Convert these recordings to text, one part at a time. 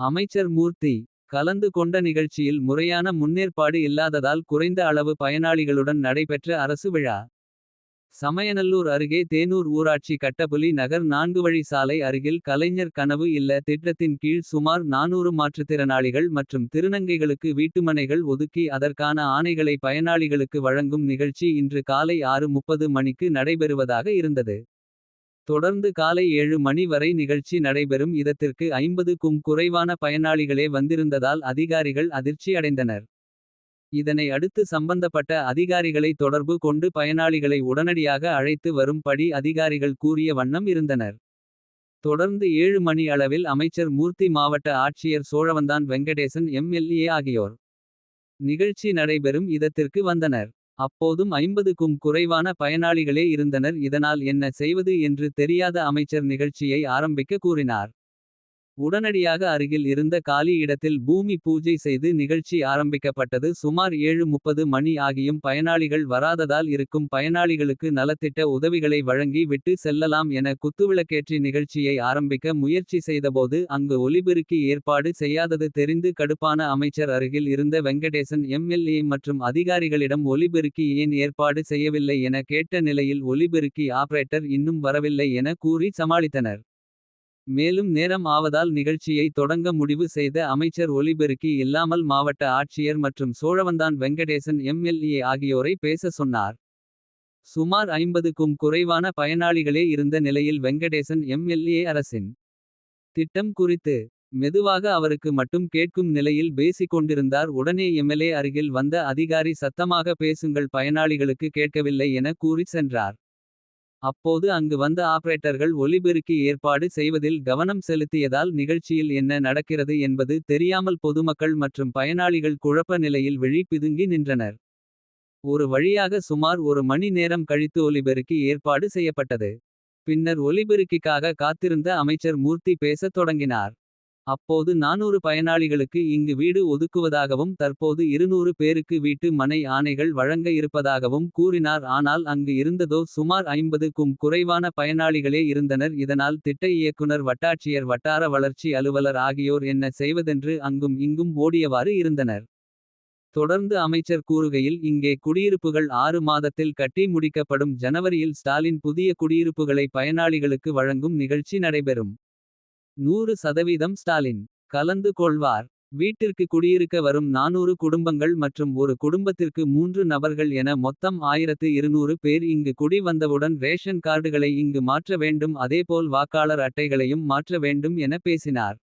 அமைச்சர் மூர்த்தி. கலந்து கொண்ட நிகழ்ச்சியில் முறையான முன்னேற்பாடு இல்லாததால் குறைந்த அளவு பயனாளிகளுடன் நடைபெற்ற அரசு விழா. சமயநல்லூர் அருகே தேனூர் ஊராட்சி கட்டபுலி நகர் நான்கு வழி சாலை அருகில் கலைஞர் கனவு இல்ல திட்டத்தின் கீழ் சுமார் 400 மாற்றுத்திறனாளிகள் மற்றும் திருநங்கைகளுக்கு வீட்டுமனைகள் ஒதுக்கி அதற்கான ஆணைகளை பயனாளிகளுக்கு வழங்கும் நிகழ்ச்சி இன்று காலை 6:30 மணிக்கு நடைபெறுவதாக இருந்தது. தொடர்ந்து காலை ஏழு மணி வரை நிகழ்ச்சி நடைபெறும் இடத்திற்கு 50க்கும் குறைவான பயனாளிகளே வந்திருந்ததால் அதிகாரிகள் அதிர்ச்சி அடைந்தனர். இதனை அடுத்து சம்பந்தப்பட்ட அதிகாரிகளை தொடர்பு கொண்டு பயனாளிகளை உடனடியாக அழைத்து வரும் படி அதிகாரிகள் கூறிய வண்ணம் இருந்தனர். தொடர்ந்து ஏழு மணி அளவில் அமைச்சர் மூர்த்தி மாவட்ட ஆட்சியர் சோழவந்தான் வெங்கடேசன் எம்.எல்.ஏ ஆகியோர். நிகழ்ச்சி நடைபெறும் இடத்திற்கு வந்தனர். அப்போதும் 50க்கும் குறைவான பயனாளிகளே இருந்தனர் இதனால் என்ன செய்வது என்று தெரியாத அமைச்சர் நிகழ்ச்சியை ஆரம்பிக்க கூறினார். உடனடியாக அருகில் இருந்த காலி இடத்தில் பூமி பூஜை செய்து நிகழ்ச்சி ஆரம்பிக்கப்பட்டது சுமார் 7:30 மணி ஆகியும் பயனாளிகள் வராததால் இருக்கும் பயனாளிகளுக்கு நலத்திட்ட உதவிகளை வழங்கி விட்டு செல்லலாம் என குத்துவிளக்கேற்றி நிகழ்ச்சியை ஆரம்பிக்க முயற்சி செய்தபோது அங்கு ஒலிபெருக்கி ஏற்பாடு செய்யாதது தெரிந்து கடுப்பான அமைச்சர் அருகில் இருந்த வெங்கடேசன் எம்.எல்.ஏ மற்றும் அதிகாரிகளிடம் ஒலிபெருக்கி ஏன் ஏற்பாடு செய்யவில்லை என கேட்ட நிலையில் ஒலிபெருக்கி ஆபரேட்டர் இன்னும் வரவில்லை என கூறி சமாளித்தனர். மேலும் நேரம் ஆவதால் நிகழ்ச்சியை தொடங்க முடிவு செய்த அமைச்சர் ஒலிபெருக்கி இல்லாமல் மாவட்ட ஆட்சியர் மற்றும் சோழவந்தான் வெங்கடேசன் எம்.எல்.ஏ ஆகியோரை பேச சொன்னார். சுமார் 50க்கும் குறைவான பயனாளிகளே இருந்த நிலையில் வெங்கடேசன் எம்.எல்.ஏ அரசின் திட்டம் குறித்து மெதுவாக அவருக்கு மட்டும் கேட்கும் நிலையில் பேசிக் கொண்டிருந்தார் உடனே எம்.எல்.ஏ அருகில் வந்த அதிகாரி சத்தமாக பேசுங்கள் பயனாளிகளுக்கு கேட்கவில்லை என கூறிச் சென்றார். அப்போது அங்கு வந்த ஆபரேட்டர்கள் ஒலிபெருக்கி ஏற்பாடு செய்வதில் கவனம் செலுத்தியதால் நிகழ்ச்சியில் என்ன நடக்கிறது என்பது தெரியாமல் பொதுமக்கள் மற்றும் பயனாளிகள் குழப்ப நிலையில் விழி பிதுங்கி நின்றனர். ஒரு வழியாக சுமார் ஒரு மணி நேரம் கழித்து ஒலிபெருக்கி ஏற்பாடு செய்யப்பட்டது. பின்னர் ஒலிபெருக்கிக்காக காத்திருந்த அமைச்சர் மூர்த்தி பேசத் தொடங்கினார். அப்போது 400 பயனாளிகளுக்கு இங்கு வீடு ஒதுக்குவதாகவும் தற்போது 200 பேருக்கு வீட்டு மனை ஆணைகள் வழங்க இருப்பதாகவும் கூறினார் ஆனால் அங்கு இருந்ததோ சுமார் 50க்கும் குறைவான பயனாளிகளே இருந்தனர் இதனால் திட்ட இயக்குனர் வட்டாட்சியர் வட்டார வளர்ச்சி அலுவலர் ஆகியோர் என்ன செய்வதென்று அங்கும் இங்கும் ஓடியவாறு இருந்தனர். தொடர்ந்து அமைச்சர் கூறுகையில் இங்கே குடியிருப்புகள் ஆறு மாதத்தில் கட்டி முடிக்கப்படும் ஜனவரியில் ஸ்டாலின் புதிய குடியிருப்புகளை பயனாளிகளுக்கு வழங்கும் நிகழ்ச்சி நடைபெறும். நூறு சதவீதம் ஸ்டாலின் கலந்து கொள்வார். வீட்டிற்கு குடியிருக்க வரும் 400 குடும்பங்கள் மற்றும் ஒரு குடும்பத்திற்கு மூன்று நபர்கள் என மொத்தம் 1200 பேர் இங்கு குடி வந்தவுடன் ரேஷன் கார்டுகளை இங்கு மாற்ற வேண்டும் அதேபோல் வாக்காளர் அட்டைகளையும் மாற்ற வேண்டும் என பேசினார்.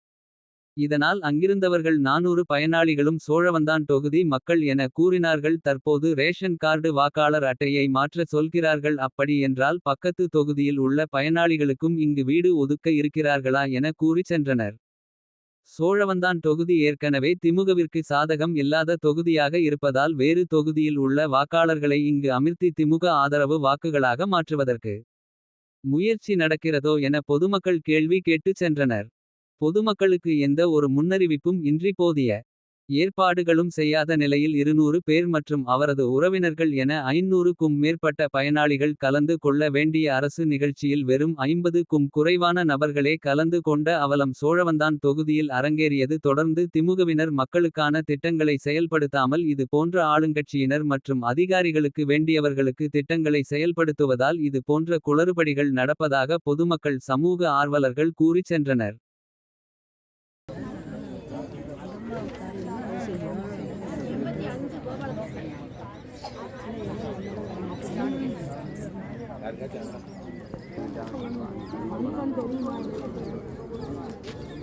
இதனால் அங்கிருந்தவர்கள் 400 பயனாளிகளும் சோழவந்தான் தொகுதி மக்கள் என கூறினார்கள் தற்போது ரேஷன் கார்டு வாக்காளர் அட்டையை மாற்ற சொல்கிறார்கள் அப்படி என்றால் பக்கத்து தொகுதியில் உள்ள பயனாளிகளுக்கும் இங்கு வீடு ஒதுக்க இருக்கிறார்களா என கூறிச் சென்றனர். சோழவந்தான் தொகுதி ஏற்கனவே திமுகவிற்கு சாதகம் இல்லாத தொகுதியாக இருப்பதால் வேறு தொகுதியில் உள்ள வாக்காளர்களை இங்கு அமிர்த்தி திமுக ஆதரவு வாக்குகளாக மாற்றுவதற்கு முயற்சி நடக்கிறதோ என பொதுமக்கள் கேள்வி கேட்டுச் சென்றனர். பொதுமக்களுக்கு எந்த ஒரு முன்னறிவிப்பும் இன்றி போதிய ஏற்பாடுகளும் செய்யாத நிலையில் 200 பேர் மற்றும் அவரது உறவினர்கள் என 500க்கும் மேற்பட்ட பயனாளிகள் கலந்து கொள்ள வேண்டிய அரசு நிகழ்ச்சியில் வெறும் 50க்கும் குறைவான நபர்களே கலந்து கொண்ட அவலம் சோழவந்தான் தொகுதியில் அரங்கேறியது தொடர்ந்து திமுகவினர் மக்களுக்கான திட்டங்களை செயல்படுத்தாமல் இது போன்ற ஆளுங்கட்சியினர் மற்றும் அதிகாரிகளுக்கு வேண்டியவர்களுக்கு திட்டங்களை செயல்படுத்துவதால் இது போன்ற குளறுபடிகள் நடப்பதாக பொதுமக்கள் சமூக ஆர்வலர்கள் கூறிச் சென்றனர். 我们，我们，我们。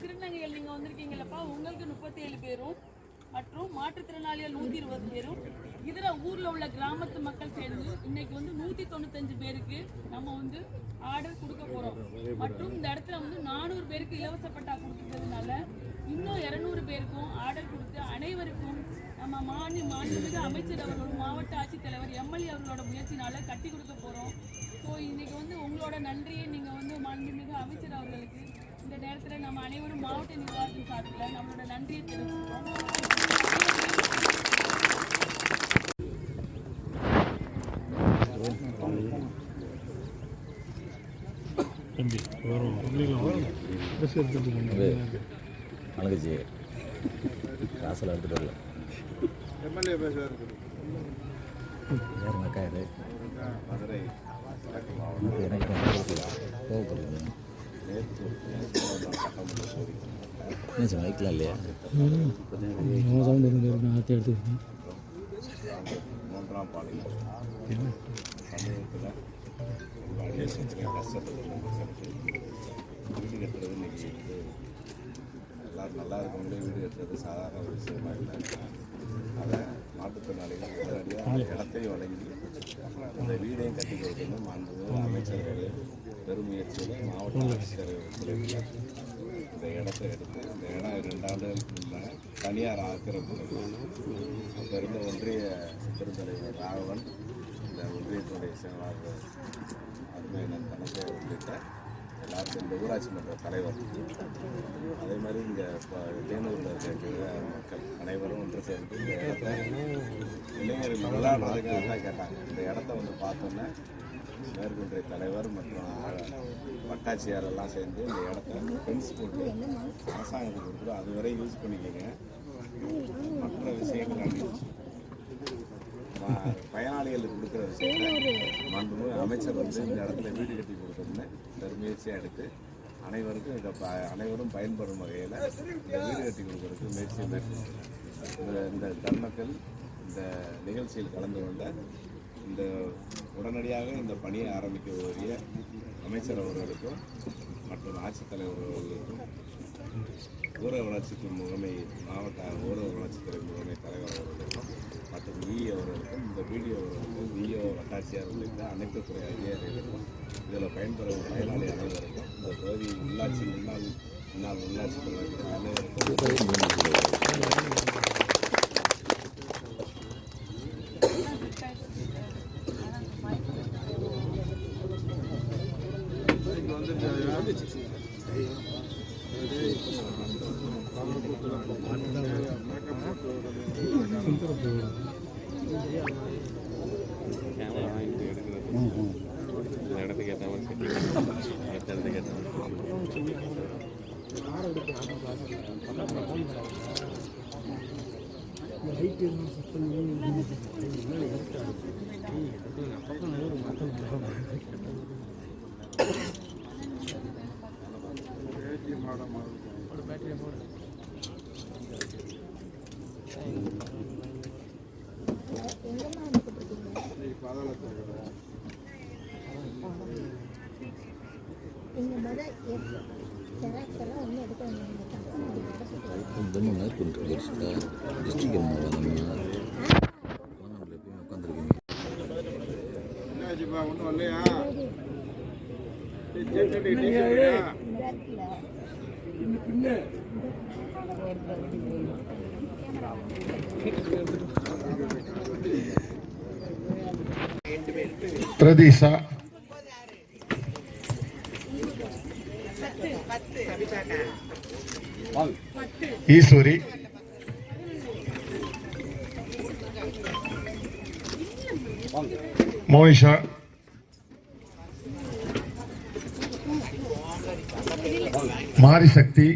திருநங்கைகள் நீங்க வந்திருக்கீங்களப்பா உங்களுக்கு முப்பத்தி ஏழு பேரும் மற்றும் மாற்றுத்திறனாளிகள் நூத்தி இருபது பேரும். இதர ஊர்ல உள்ள கிராமத்து மக்கள் சேர்ந்து இன்னைக்கு வந்து நூத்தி தொண்ணூத்தஞ்சு பேருக்கு நம்ம வந்து ஆர்டர் கொடுக்க போறோம். மற்றும் இந்த இடத்துல வந்து நானூறு பேருக்கு இலவச பட்டா கொடுக்கறதுனால இன்னும் இருநூறு பேருக்கும் ஆர்டர் கொடுத்து அனைவருக்கும் நம்ம மாநில மாண்புமிகு அமைச்சர் அவர்களோட மாவட்ட ஆட்சித்தலைவர் எம்எல்ஏ அவர்களோட முயற்சினால கட்டி கொடுக்க போறோம். ஸோ இன்னைக்கு வந்து உங்களோட நன்றியை நீங்க வந்து மாண்புமிகு அமைச்சர் அவர்களுக்கு இந்த நேரத்துல நம்ம அனைவரும் மாவட்ட நிர்வாகத்தின் சார்பில் நம்மளோட நன்றியை எடுத்துட்டு அழகுச்சி காசெல்லாம் எடுத்துகிட்டு வரல. எம்எல்ஏ பேசுவார். மதுரை. எனக்கு என்ன சார் மைக்கெலாம் இல்லையா சவுண்ட் இருந்து ஆற்றி எடுத்துக்கிட்டேன் மூன்றாம் கஷ்டப்பட்டு வீடு கட்டுறது இன்னைக்கு எல்லாரும் நல்லா இருக்கவங்களே வீடு கட்டுறது சாதாரண ஒரு விஷயமா இல்லை அதை மாற்றுத்திறனாளிகள் உடனடியாக அந்த இடத்தையும் வழங்கி அந்த வீடையும் கட்டி கொடுக்கணும் மாண்புமிகு அமைச்சர்களுடைய பெருமுயற்சியில் மாவட்ட ஆட்சியர் ஒத்துழைப்பில் இந்த இடத்தை எடுத்து இந்த இடம் ரெண்டு ஆண்டுகளுக்கு முன்னாடி தனியார் ஆக்கிரமிப்பு. அப்போ இருந்த ஒன்றிய பெருந்தலைவர் ராகவன் இந்த ஒன்றியத்துடைய செயலாளர் அருமையினர் தனக்கே உள்ளிட்ட எல்லாருக்கும் இந்த ஊராட்சி மன்ற தலைவர். அதே மாதிரி இங்கே இப்போ தேனூரில் இருக்கிற மக்கள் அனைவரும் ஒன்று சேர்ந்து இந்த இடத்த இளைஞர்கள் விளையாடுறதுக்காக தான் கேட்டாங்க. இந்த இடத்த வந்து பார்த்தோன்னே மேற்கொன்றிய தலைவர் மற்றும் வட்டாட்சியார் எல்லாம் சேர்ந்து இந்த இடத்த ஃபென்ஸ் போட்டு அரசாங்கத்துக்கு கொடுக்குறோம். அதுவரை யூஸ் பண்ணிக்கோங்க. மற்ற விஷயங்கள் பயனாளிகளுக்கு கொடுக்குற விஷயத்தில் அமைச்சர் வந்து இந்த இடத்துல வீடு கட்டி கொடுத்தோம்னு இந்த முயற்சியாக எடுத்து அனைவருக்கும் இதை ப அனைவரும் பயன்படும் வகையில் இந்த வீடு கட்டி கொடுக்கறதுக்கு முயற்சியை மேற்கொண்டு இந்த இந்த தருணத்தில் இந்த நிகழ்ச்சியில் கலந்து கொண்ட இந்த உடனடியாக இந்த பணியை ஆரம்பிக்க உதவிய அமைச்சர் அவர்களுக்கும் மற்றும் ஆட்சித்தலைவர் அவர்களுக்கும் ஊரக வளர்ச்சிக்கு முகமை மாவட்ட ஊரக வளர்ச்சித்துறை முகமை தலைவர் அவர்களுக்கும் மற்றும் இ அவர்களுக்கும் இந்த வீடியோ அவர்களுக்கும் விஓ வட்டாட்சியார் உள்ளிட்ட அனைத்து துறை அதிகாரிகளுக்கும் இதில் பயன்பெறும் பயனாளி அனைவருக்கும் இந்த பகுதி உள்ளாட்சி முன்னாள் முன்னாள் உள்ளாட்சி தலைவர்கள் அனைவருக்கும் இங்கே முத ஜெராக்ஸ் எல்லாம் ஒன்றும் எடுக்க வேண்டிய இந்த மேற்கொண்டு டிஸ்ட்ரிக்ட் எம்மா வந்தீங்கன்னா எப்பயும் உட்காந்துருக்கீங்க என்னாச்சுப்பா ஒன்றும் இல்லையா டீச்சர் டீச்சர் பிரதீஷா. ஈஸ்வரி. மோனிஷா. மாரிசக்தி